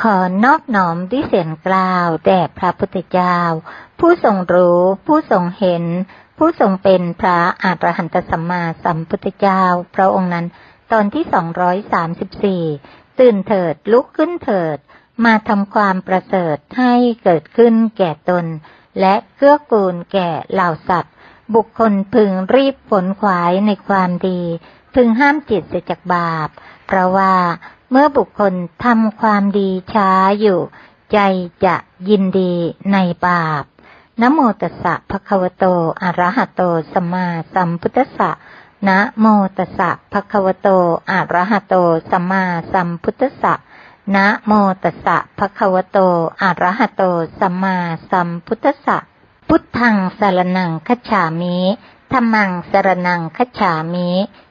ขอนอบน้อมด้วยเสียงกล่าวแด่พระพุทธเจ้า ผู้ทรงรู้ ผู้ทรงเห็น ผู้ทรงเป็นพระอาหารหันตสัมมาสัมพุทธเจ้า พระองค์นั้น ตอนที่สองร้อยสามสิบสี่ตื่นเถิดลุกขึ้นเถิด มาทำความประเสริฐให้เกิดขึ้นแก่ตน และเกื้อกูลแก่เหล่าสัตว์ บุคคลพึงรีบผลขวายในความดี พึงห้ามจิตเสียจากบาป เพราะว่า เมื่อบุคคลทำความดีช้าอยู่ ใจจะยินดีในบาปนะโมตัสสะภะคะวะโตอะระหะโตสัมมาสัมพุทธัสสะนะโมตัสสะภะคะวะโตอะระหะโตสัมมาสัมพุทธัสสะนะโมตัสสะภะคะวะโตอะระหะโตสัมมาสัมพุทธัสสะพุทธังสารนังคัจฉามิธัมมังสารนังคัจฉามิ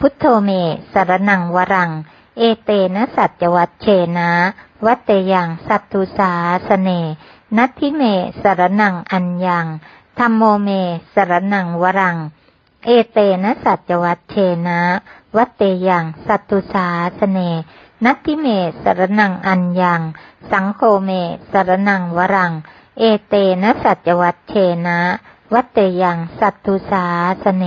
พุทโธเมสรนังวรัง เอเตนะสัจวัตเชนะ วัตเตยังสัตตุสาสเน นัตทิเมสรนังอัญญังธรรมโมเมสรนังวรัง เอเตนะสัจวัตเชนะ วัตเตยังสัตตุสาสเน นัตทิเมสรนังอัญญัง สังโฆเมสรนังวรัง เอเตนะสัจวัตเชนะ วัตเตยังสัตตุสาสเน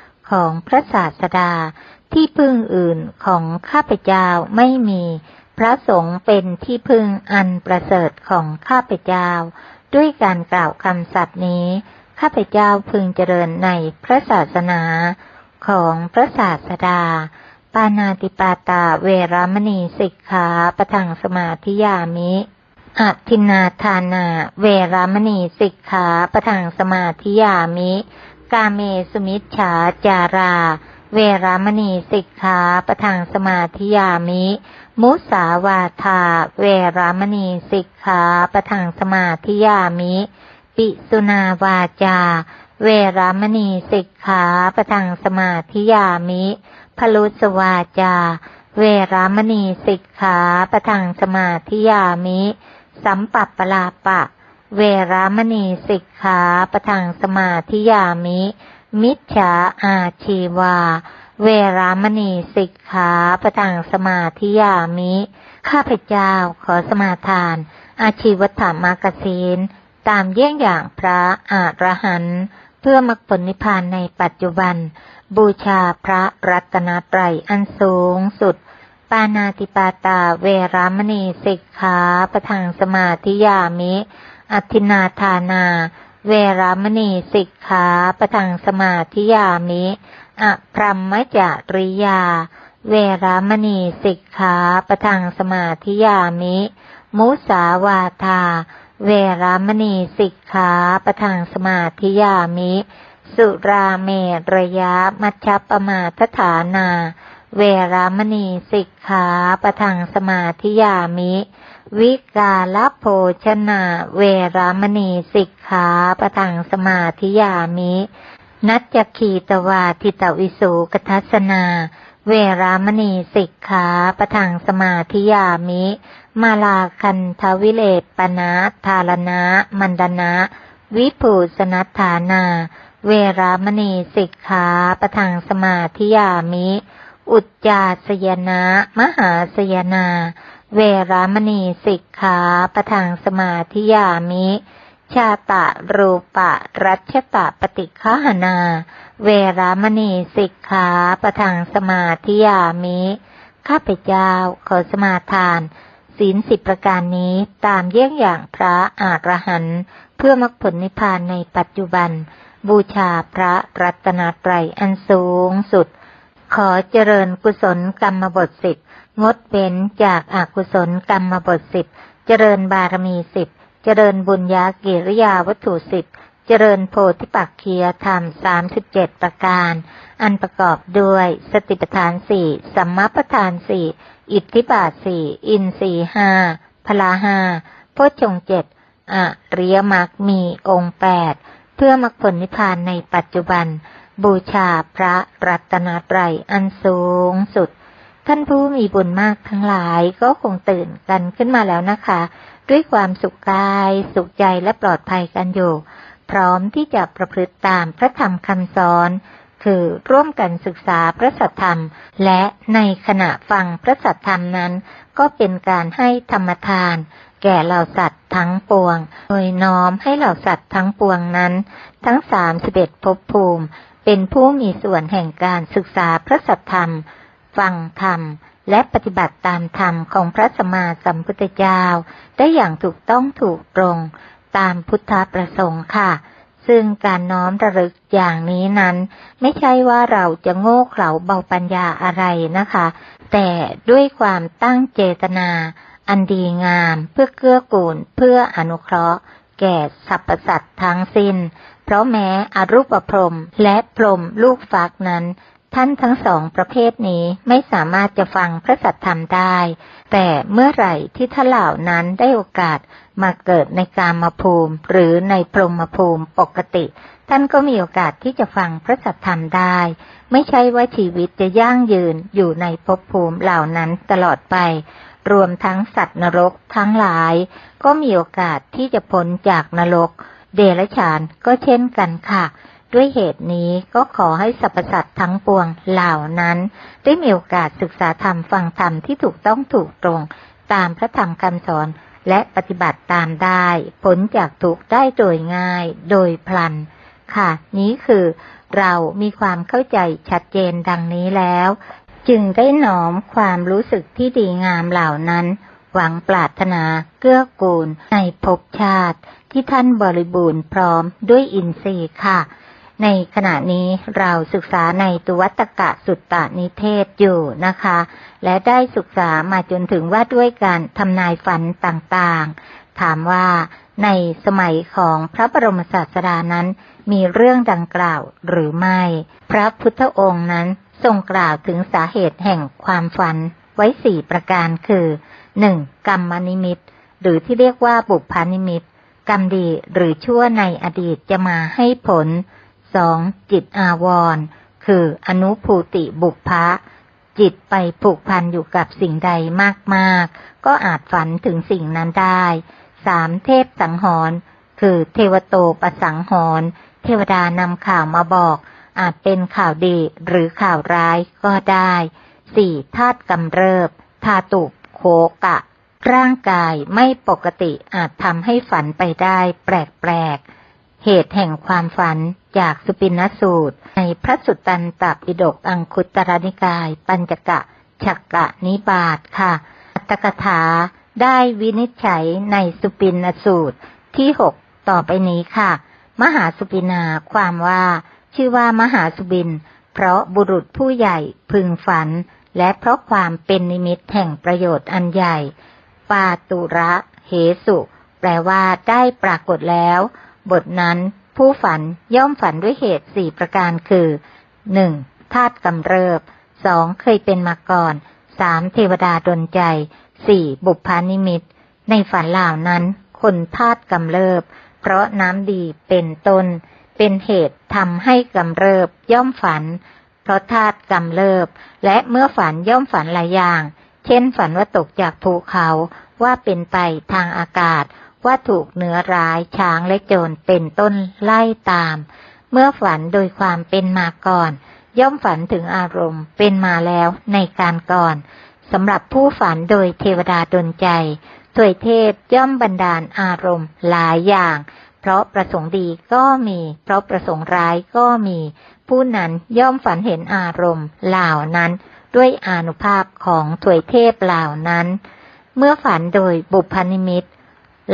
ของพระศาสดาที่พึ่งอื่นของข้าพเจ้าไม่มี พระสงฆ์เป็นที่พึ่งอันประเสริฐของข้าพเจ้า ด้วยการกล่าวคำสัตย์นี้ ข้าพเจ้าพึงเจริญในพระศาสนาของพระศาสดา ปานาติปาตาเวรามณีสิกขาปะทังสมาธิยามิอัทินาทานา เวรามณีสิกขาปะทังสมาธิยามิ กาเมสุมิชฌาจารา เวรามณีสิกขาปะทังสมาธิยามิ มุสาวาทา เวรามณีสิกขาปะทังสมาธิยามิ ปิสุนาวาจา เวรามณีสิกขาปะทังสมาธิยามิพลุสวาจา เวรามณีสิกขาปะทังสมาธิยามิ สัมปัปปลาปะ เวรามณีสิกขาปะทังสมาธิยามิ มิจฉาอาชีวา เวรามณีสิกขาปะทังสมาธิยามิ ข้าพเจ้าขอสมาทาน อาชีวธรรมากสินตามเยี่ยงอย่างพระอาหรหันต์เพื่อมรรคผลนิพพานในปัจจุบัน บูชาพระรัตนตรัยอันสูงสุด ปานาติปาตาเวรามณีสิกขาปะทังสมาธิยามิ อธินาทานา เวรามณีสิกขาประทังสมาธิยามิอพรหมจาริยา เวรามณีสิกขาประทังสมาธิยามิ มุสาวาทา เวรามณีสิกขาประทังสมาธิยามิ สุราเมระยะมัชฌปมาทฐานา เวรามณีสิกขาประทังสมาธิยามิ วิกาลโภชนาเวรามณีสิกขาปะทังสมาธิยามิ นัจจคีตวาทิตวิสุกทัสนา เวรามณีสิกขาปะทังสมาธิยามิ มาลาคันทวิเลปนะทาลนะมันดนะ วิภูสนัฐานา เวรามณีสิกขาปะทังสมาธิยามิ อุจจาสยนะ มหาสยนา เวรามณีสิกขาปะทังสมาธิยามิ ชาตะรูปะรัชตะปฏิฆาหนา เวรามณีสิกขาปะทังสมาธิยามิ ข้าพเจ้าขอสมาทาน ศีลสิบประการนี้ตามเยี่ยงอย่างพระอรหันต์เพื่อมรรคผลนิพพานในปัจจุบัน บูชาพระรัตนตรัยอันสูงสุด ขอเจริญกุศลกรรมบทสิบ งดเว้นจากอากุศลกรรมบทสิบเจริญบารมีสิบเจริญบุญญากิริยาวัตถุสิบเจริญโพธิปักเคียธรรมสามสิบเจ็ดประการ อันประกอบด้วยสติปัฏฐานสี่สัมมาปัฏฐานสี่อิทธิบาทสี่อินสี่ห้าพลาห้าโพชงเจ็ดอริยมรรคมีองค์แปดเพื่อมรรคผลนิพพานในปัจจุบัน บูชาพระรัตนตรัยอันสูงสุด ท่านผู้มีบุญมากทั้งหลายก็คงตื่นกันขึ้นมาแล้วนะคะ ด้วยความสุขกาย สุขใจและปลอดภัยกันอยู่ พร้อมที่จะประพฤติตามพระธรรมคำสอน คือร่วมกันศึกษาพระสัทธรรม และในขณะฟังพระสัทธรรมนั้น ก็เป็นการให้ธรรมทาน แก่เหล่าสัตว์ทั้งปวง โดยน้อมให้เหล่าสัตว์ทั้งปวงนั้น ทั้งสามสิบเอ็ดภพภูมิ เป็นผู้มีส่วนแห่งการศึกษาพระสัทธรรม ฟังธรรมและปฏิบัติตามธรรมของพระสมมาสัมพุทธเจ้า ได้อย่างถูกต้องถูกตรงตามพุทธประสงค์ค่ะ ซึ่งการน้อมระลึกอย่างนี้นั้น ไม่ใช่ว่าเราจะโง่เขลาเบาปัญญาอะไรนะคะ แต่ด้วยความตั้งเจตนา อันดีงามเพื่อเกื้อกูลเพื่ออนุเคราะห์ แก่สรรพสัตว์ทั้งสิ้น เพราะแม้อรูปพรมและพรหมลูกฟักนั้น ท่านทั้งสองประเภทนี้ไม่สามารถจะฟังพระสัทธรรมได้ แต่เมื่อไหร่ที่ท่านเหล่านั้นได้โอกาสมาเกิดในกามภูมิ หรือในพรหมภูมิปกติ ท่านก็มีโอกาสที่จะฟังพระสัทธรรมได้ ไม่ใช่ว่าชีวิตจะยั่งยืนอยู่ในภพภูมิเหล่านั้นตลอดไป รวมทั้งสัตว์นรกทั้งหลาย ก็มีโอกาสที่จะพ้นจากนรก เดรัจฉานก็เช่นกันค่ะ ด้วยเหตุนี้ก็ขอให้สรรพสัตว์ทั้งปวงเหล่านั้น ได้มีโอกาสศึกษาธรรมฟังธรรมที่ถูกต้องถูกตรงตามพระธรรมคำสอนและปฏิบัติตามได้ผลจากถูกได้โดยง่ายโดยพลัน ค่ะ นี้คือเรามีความเข้าใจชัดเจนดังนี้แล้ว จึงได้หนอมความรู้สึกที่ดีงามเหล่านั้น หวังปรารถนาเกื้อกูลในภพชาติที่ท่านบริบูรณ์พร้อมด้วยอินทรีย์ค่ะ ในขณะนี้เราศึกษาในตุวัตกะสุตตานิเทศอยู่นะคะ และได้ศึกษามาจนถึงว่าด้วยการทำนายฝันต่างๆ ถามว่าในสมัยของพระบรมศาสดานั้น มีเรื่องดังกล่าวหรือไม่ พระพุทธองค์นั้นทรงกล่าวถึงสาเหตุแห่งความฝันไว้สี่ประการคือหนึ่งกรรมนิมิต หรือที่เรียกว่าบุพพานิมิต กรรมดีหรือชั่วในอดีตจะมาให้ผล สองจิตอาวรณ์คืออนุภูติบุพภะจิตไปผูกพันอยู่กับสิ่งใดมากๆ ก็อาจฝันถึงสิ่งนั้นได้สามเทพสังหรณ์คือเทวโตประสังหรณ์เทวดานำข่าวมาบอก อาจเป็นข่าวดีหรือข่าวร้ายก็ได้สี่ธาตุกำเริบธาตุโคกะ ร่างกายไม่ปกติอาจทำให้ฝันไปได้แปลกๆ เหตุแห่งความฝัน จากสุปินสูตร ในพระสุตตันตปิฎกอังคุตรนิกาย ปัญจกะฉักกะนิบาตค่ะอัตถกถาได้วินิจฉัยในสุปินสูตรที่หกต่อไปนี้ค่ะ มหาสุปินาความว่า ชื่อว่ามหาสุบิน เพราะบุรุษผู้ใหญ่พึงฝัน และเพราะความเป็นนิมิตแห่งประโยชน์อันใหญ่ ปาตุระเหสุ แปลว่าได้ปรากฏแล้ว บทนั้น ผู้ฝันย่อมฝันด้วยเหตุสี่ประการคือหนึ่งธาตุกำเริบสองเคยเป็นมาก่อนสามเทวดาดนใจสี่บุพพานิมิต ในฝันเหล่านั้น คนธาตุกำเริบ เพราะน้ำดีเป็นต้นเป็นเหตุทำให้กำเริบย่อมฝัน เพราะธาตุกำเริบ และเมื่อฝันย่อมฝันหลายอย่าง เช่นฝันว่าตกจากภูเขาว่าเป็นไปทางอากาศ ว่าถูกเนื้อร้ายช้างและโจรเป็นต้นไล่ตาม เมื่อฝันโดยความเป็นมาก่อน ย่อมฝันถึงอารมณ์เป็นมาแล้วในการก่อนสำหรับผู้ฝันโดยเทวดาดนใจถวยเทพย่อมบันดาลอารมณ์หลายอย่าง เพราะประสงค์ดีก็มี เพราะประสงค์ร้ายก็มี ผู้นั้นย่อมฝันเห็นอารมณ์เหล่านั้น ด้วยอนุภาพของถวยเทพเหล่านั้น เมื่อฝันโดยบุพนิมิต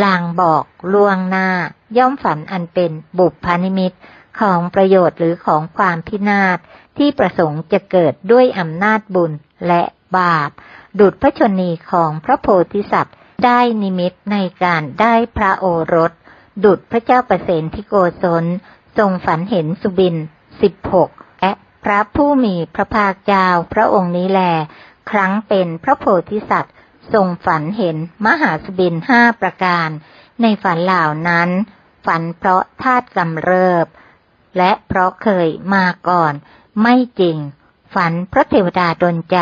ลางบอกล่วงหน้า ย่อมฝันอันเป็นบุพนิมิตของประโยชน์หรือของความพินาศที่ประสงค์จะเกิดด้วยอำนาจบุญและบาป ดุจพระชนีของพระโพธิสัตว์ได้นิมิตในการได้พระโอรส ดุจพระเจ้าประเสนที่โกศลทรงฝันเห็นสุบินสิบหกและพระผู้มีพระภาคเจ้าพระองค์นี้แล ครั้งเป็นพระโพธิสัตว์ ทรงฝันเห็นมหาสบินห้าประการ ในฝันเหล่านั้น ฝันเพราะธาตุกำเริบ และเพราะเคยมาก่อน ไม่จริง ฝันเพราะเทวดาดนใจ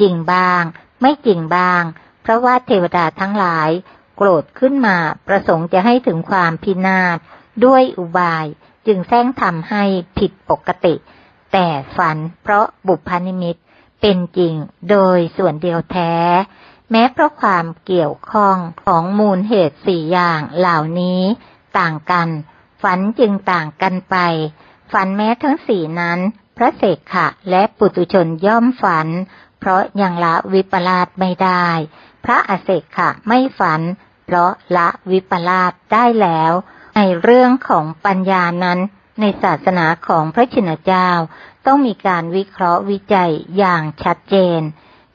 จริงบ้าง ไม่จริงบ้าง เพราะว่าเทวดาทั้งหลาย โกรธขึ้นมาประสงค์จะให้ถึงความพินาศด้วยอุบายจึงแซงทำให้ผิดปกติ แต่ฝันเพราะบุพนิมิตเป็นจริงโดยส่วนเดียวแท้ แม้เพราะความเกี่ยวข้องของมูลเหตุสี่อย่างเหล่านี้ต่างกัน ฝันจึงต่างกันไป ฝันแม้ทั้งสี่นั้น พระเสกขะและปุตุชนย่อมฝัน เพราะยังละวิปลาสไม่ได้ พระอเสกขะไม่ฝัน เพราะละวิปลาสได้แล้ว ในเรื่องของปัญญานั้นในศาสนาของพระชินเจ้า ต้องมีการวิเคราะห์วิจัยอย่างชัดเจน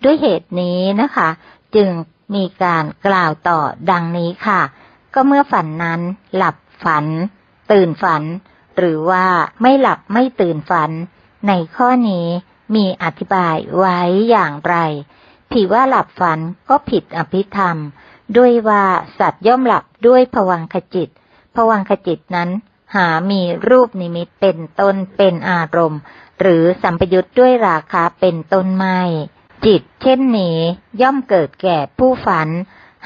ด้วยเหตุนี้นะคะ จึงมีการกล่าวต่อดังนี้ค่ะ ก็เมื่อฝันนั้น หลับฝัน ตื่นฝัน หรือว่าไม่หลับไม่ตื่นฝัน ในข้อนี้มีอธิบายไว้อย่างไรผีว่าหลับฝันก็ผิดอภิธรรม ด้วยว่าสัตว์ย่อมหลับด้วยผวังขจิตผวังขจิตนั้น หามีรูปนิมิตเป็นต้นเป็นอารมณ์ หรือสัมปยุตด้วยราคาเป็นต้นไม้ จิตเช่นนี้ย่อมเกิดแก่ผู้ฝัน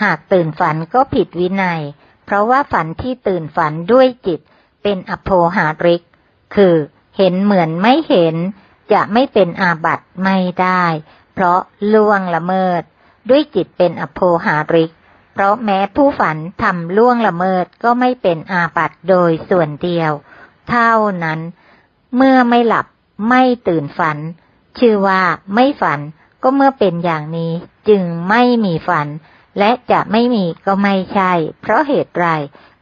หากตื่นฝันก็ผิดวินัย เพราะว่าฝันที่ตื่นฝันด้วยจิตเป็นอโภหาริก คือเห็นเหมือนไม่เห็น จะไม่เป็นอาบัตไม่ได้ เพราะล่วงละเมิด ด้วยจิตเป็นอโภหาริก เพราะแม้ผู้ฝันทำล่วงละเมิดก็ไม่เป็นอาบัตโดยส่วนเดียว เท่านั้น เมื่อไม่หลับไม่ตื่นฝัน ชื่อว่าไม่ฝัน ก็เมื่อเป็นอย่างนี้จึงไม่มีฝัน และจะไม่มีก็ไม่ใช่ เพราะเหตุไร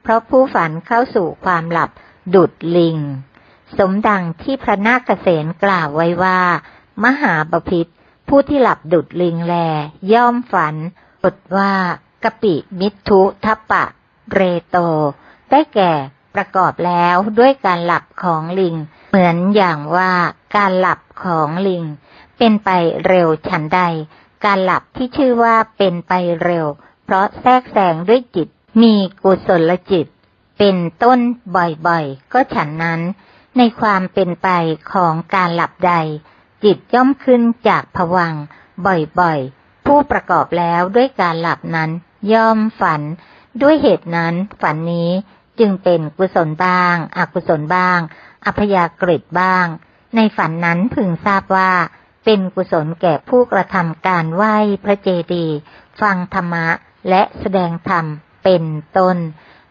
เพราะผู้ฝันเข้าสู่ความหลับดุดลิง สมดังที่พระนาคเษนกล่าวไว้ว่า มหาบพิษผู้ที่หลับดุดลิงแล ย่อมฝันบทว่ากปิมิทุทัปปะเรโต ได้แก่ประกอบแล้วด้วยการหลับของลิง เหมือนอย่างว่าการหลับของลิง เป็นไปเร็วฉันใด การหลับที่ชื่อว่าเป็นไปเร็ว เพราะแทรกแซงด้วยจิต มีกุศลจิต เป็นต้นบ่อยๆ ก็ฉันนั้น ในความเป็นไปของการหลับใด จิตย่อมขึ้นจากผวังบ่อยๆ ผู้ประกอบแล้วด้วยการหลับนั้น ย่อมฝัน ด้วยเหตุนั้นฝันนี้จึงเป็นกุศลบ้าง อกุศลบ้าง อัพยากฤิบ้าง ในฝันนั้นพึงทราบว่า เป็นกุศลแก่ผู้กระทำการไหว้พระเจดีย์ฟังธรรมะและแสดงธรรมเป็นต้น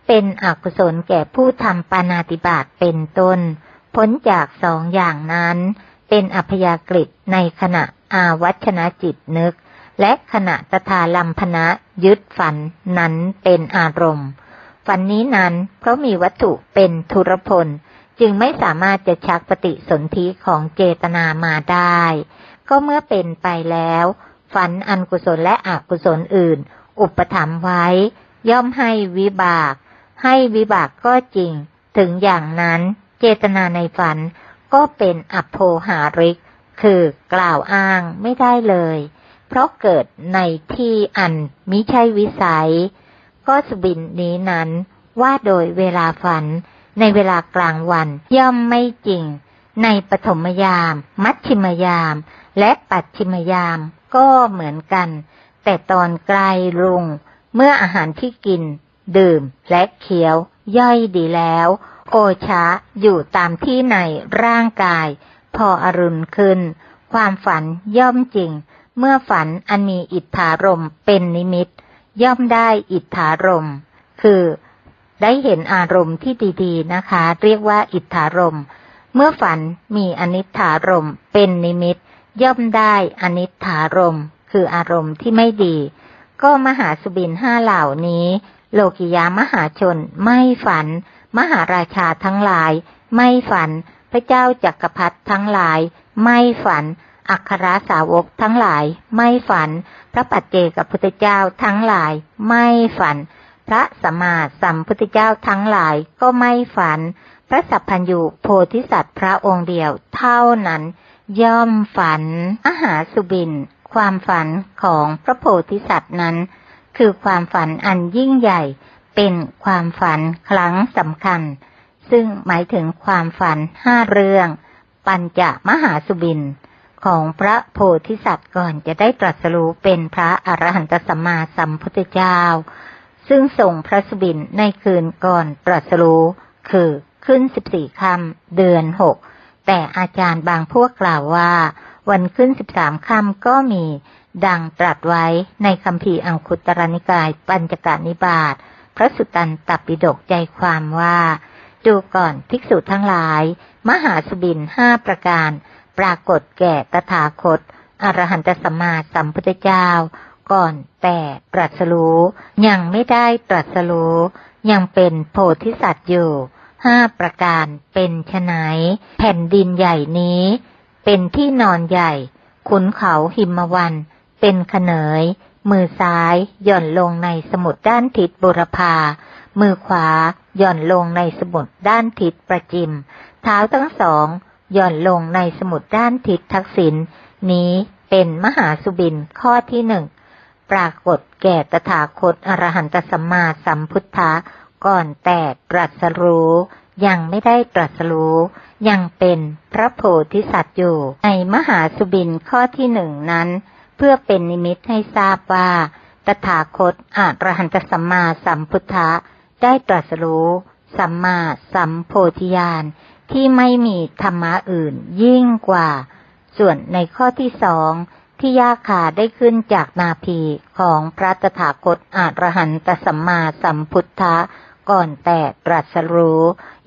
เป็นอกุศลแก่ผู้ทำปานาติบาตเป็นต้น พ้นจากสองอย่างนั้น เป็นอัพยากฤิในขณะอาวัชนะจิตนึก และขณะตถาลัมพนะยึดฝันนั้นเป็นอารมณ์ ฝันนี้นั้นเพราะมีวัตถุเป็นทุรพล จึงไม่สามารถจะชักปฏิสนธิของเจตนามาได้ ก็เมื่อเป็นไปแล้ว ฝันอันกุศลและอกุศลอื่น อุปถัมภ์ไว้ ย่อมให้วิบาก ให้วิบากก็จริง ถึงอย่างนั้น เจตนาในฝันก็เป็นอโภหาริก คือกล่าวอ้างไม่ได้เลย เพราะเกิดในที่อันมิใช่วิสัย ก็สบินนี้นั้นว่าโดยเวลาฝัน ในเวลากลางวันย่อมไม่จริง ในปฐมยาม มัชชิมยาม และปัจฉิมยามก็เหมือนกัน แต่ตอนไกลรุง เมื่ออาหารที่กิน ดื่มและเคี้ยว ย่อยดีแล้ว โอชะอยู่ตามที่ในร่างกาย พออรุณขึ้น ความฝันย่อมจริง เมื่อฝันอันมีอิทธารมเป็นนิมิต ย่อมได้อิทธารมคือ ได้เห็นอารมณ์ที่ดี ๆ นะคะ เรียกว่าอิทธารม เมื่อฝันมีอนิถารมเป็นนิมิต ย่อมได้อนิถารมคืออารมณ์ที่ไม่ดี ก็มหาสุบินห้าเหล่านี้ โลกิยามหาชนไม่ฝัน มหาราชาทั้งหลาย ไม่ฝัน พระเจ้าจักรพรรดิทั้งหลาย ไม่ฝัน อัครสาวกทั้งหลาย ไม่ฝัน พระปัจเจกพุทธเจ้าทั้งหลาย ไม่ฝัน พระสัมมาสัมพุทธเจ้าทั้งหลายก็ไม่ฝัน พระสัพพัญญูโพธิสัตว์พระองค์เดียวเท่านั้น ย่อมฝันมหาสุบิน ความฝันของพระโพธิสัตว์นั้น คือความฝันอันยิ่งใหญ่ เป็นความฝันครั้งสำคัญ ซึ่งหมายถึงความฝันห้าเรื่อง ปัญจมหาสุบินของพระโพธิสัตว์ก่อนจะได้ตรัสรู้เป็นพระอรหันตสัมมาสัมพุทธเจ้า ซึ่งส่งพระสุบินในคืนก่อนตรัสรู้คือขึ้นสิบสี่ค่ำเดือนหกแต่อาจารย์บางพวกกล่าวว่า วันขึ้นสิบสามค่ำก็มีดังตรัสไว้ในคำพีอังคุตรนิกายปัญจกานิบาตพระสุตตันตปิฎกใจความว่าดูก่อนภิกษุทั้งหลาย มหาสุบินห้าประการ ปรากฏแก่ตถาคต อรหันตสัมมาสัมพุทธเจ้า ก่อนแต่ตรัสรู้ยังไม่ได้ตรัสรู้ยังเป็นโพธิสัตว์อยู่ห้าประการเป็นไฉนแผ่นดินใหญ่นี้ เป็นที่นอนใหญ่ ขุนเขาหิมวัน เป็นขเนย มือซ้ายหย่อนลงในสมุดด้านทิศบุรพา มือขวาหย่อนลงในสมุดด้านทิศประจิม เท้าทั้งสองหย่อนลงในสมุดด้านทิศทักษิณนี้เป็นมหาสุบินข้อที่หนึ่ง ปรากฏแก่ตถาคตอรหันตสัมมาสัมพุทธะก่อนแต่ตรัสรู้ยังไม่ได้ตรัสรู้ยังเป็นพระโพธิสัตว์อยู่ ในมหาสุบินข้อที่หนึ่งนั้น เพื่อเป็นนิมิตให้ทราบว่า ตถาคตอรหันตสัมมาสัมพุทธะได้ตรัสรู้สัมมาสัมโพธิญาณที่ไม่มีธรรมะอื่นยิ่งกว่า ส่วนในข้อที่สอง ที่ยาขาได้ขึ้นจากนาภีของพระตถาคตอรหันตสัมมาสัมพุทธะก่อนแต่ตรัสรู้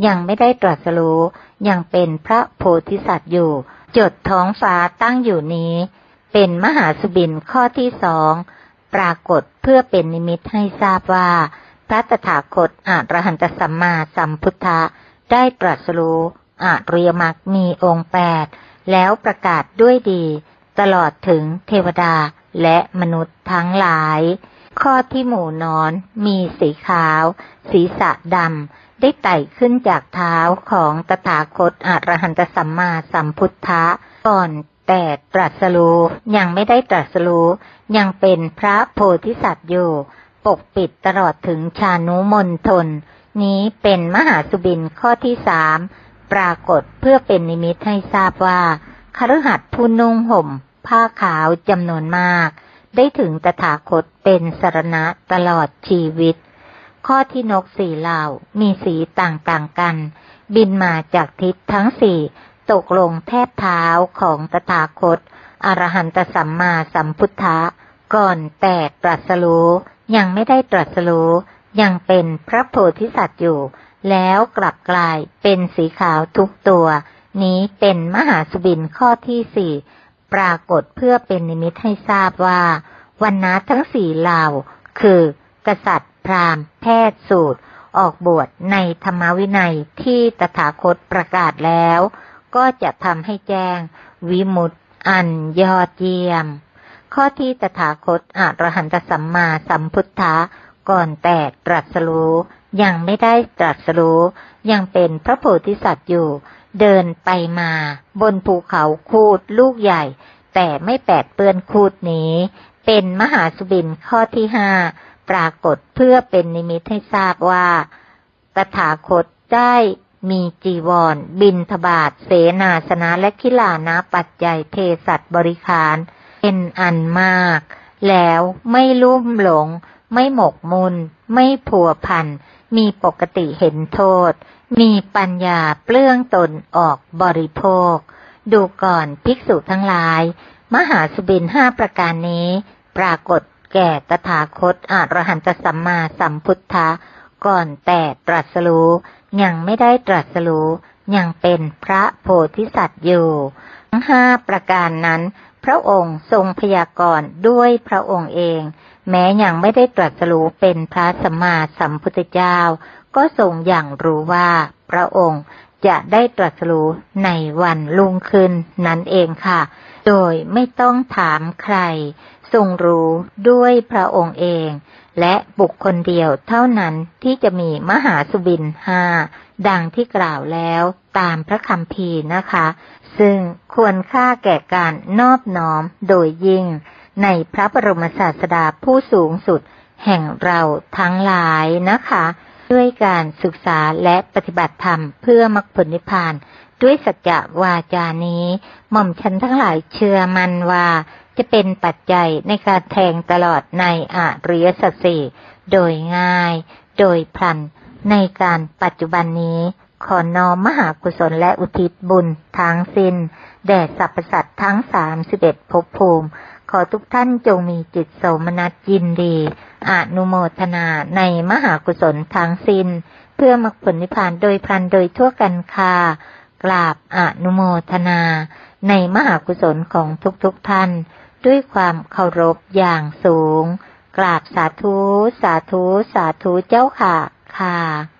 ยังไม่ได้ตรัสรู้ ยังเป็นพระโพธิสัตว์อยู่ จดท้องฟ้าตั้งอยู่นี้ เป็นมหาสุบินข้อที่สอง ปรากฏเพื่อเป็นนิมิตให้ทราบว่า พระตถาคตอรหันตสัมมาสัมพุทธะได้ตรัสรู้อาริยมรรคมีองค์แปด แล้วประกาศด้วยดี ตลอดถึงเทวดาและมนุษย์ทั้งหลาย ข้อที่หมู่นอนมีสีขาว ศีรษะดำ ได้ไต่ขึ้นจากเท้าของตถาคตอรหันตสัมมาสัมพุทธะก่อนแต่ตรัสรู้ยังไม่ได้ตรัสรู้ยังเป็นพระโพธิสัตว์อยู่ ปกปิดตลอดถึงชานุมนทน นี้เป็นมหาสุบินข้อที่สามปรากฏเพื่อเป็นนิมิตให้ทราบว่าคฤหัสถ์ผู้นุ่งห่ม ผ้าขาวจำนวนมาก ได้ถึงตถาคตเป็นสรณะตลอดชีวิต ข้อที่นกสี่เหล่ามีสีต่างๆกัน บินมาจากทิศทั้งสี่ตกลงแทบเท้าของตถาคต อรหันตสัมมาสัมพุทธะ ก่อนแต่ตรัสรู้ยังไม่ได้ตรัสรู้ยังเป็นพระโพธิสัตว์อยู่ แล้วกลับกลายเป็นสีขาวทุกตัว นี้เป็นมหาสุบินข้อที่สี่ ปรากฏเพื่อเป็นนิมิตให้ทราบว่า วันนาทั้งสี่เหล่า คือ กษัตริย์ พราหมณ์ แพทย์สูตร ออกบวชในธรรมวินัยที่ตถาคตประกาศแล้ว ก็จะทำให้แจ้ง วิมุตติอันยอดเยี่ยม ข้อที่ตถาคตอรหันตสัมมาสัมพุทธะก่อนแต่ตรัสรู้ยังไม่ได้ตรัสรู้ยังเป็นพระโพธิสัตว์อยู่ เดินไปมา บนภูเขาคูดลูกใหญ่ แต่ไม่แปดเปื้อนคูดนี้ เป็นมหาสุบินข้อที่ห้าปรากฏเพื่อเป็นนิมิตให้ทราบว่า ตถาคตได้มีจีวร บินทบาทเสนาสนะและขิลานะปัจจัยเทสัตบริคาร เป็นอันมาก แล้วไม่ลุ่มหลง ไม่หมกมุน ไม่ผัวพัน มีปกติเห็นโทษ มีปัญญาเปลื้องตนออกบริโภค ดูก่อนภิกษุทั้งหลาย มหาสุบินห้าประการนี้ ปรากฏแก่ตถาคตอรหันตสัมมาสัมพุทธะก่อนแต่ตรัสรู้ยังไม่ได้ตรัสรู้ยังเป็นพระโพธิสัตว์อยู่ทั้งห้าประการนั้นพพระองค์ทรงพยากรณ์ด้วยพระองค์เอง แม้ยังไม่ได้ตรัสรู้เป็นพระสัมมาสัมพุทธเจ้า ก็ทรงอย่างรู้ว่าพระองค์จะได้ตรัสรู้ในวันลุ่งขึ้นนั่นเองค่ะ โดยไม่ต้องถามใคร ทรงรู้ด้วยพระองค์เอง และบุคคลเดียวเท่านั้นที่จะมีมหาสุบินห้าดังที่กล่าวแล้วตามพระคำพีนะคะ ซึ่งควรค่าแก่การนอบน้อมโดยยิ่ง ในพระบรมศาสดาผู้สูงสุดแห่งเราทั้งหลายนะคะ ด้วยการศึกษาและปฏิบัติธรรมเพื่อมรรคผลนิพพาน ด้วยสัจจะวาจานี้ หม่อมฉันทั้งหลายเชื่อมันว่าจะเป็นปัจจัยในการแทงตลอดในอริยสัจสี่โดยง่าย โดยพลัน ในการปัจจุบันนี้ขอน้อมมหากุศลและอุทิศบุญทั้งสิ้น แด่สรรพสัตว์ทั้งสามสิบเอ็ดภพภูมิ ขอทุกท่านจงมีจิตโสมนัสยินดีอนุโมทนาในมหากุศลทั้งสิ้น เพื่อมรรคผลนิพพานโดยพลันโดยทั่วกันค่ะกราบอนุโมทนา ในมหากุศลของทุกๆทท่าน ด้วยความเคารพอย่างสูง กราบสาธุ สาธุ สาธุเจ้าค่ะค่ะ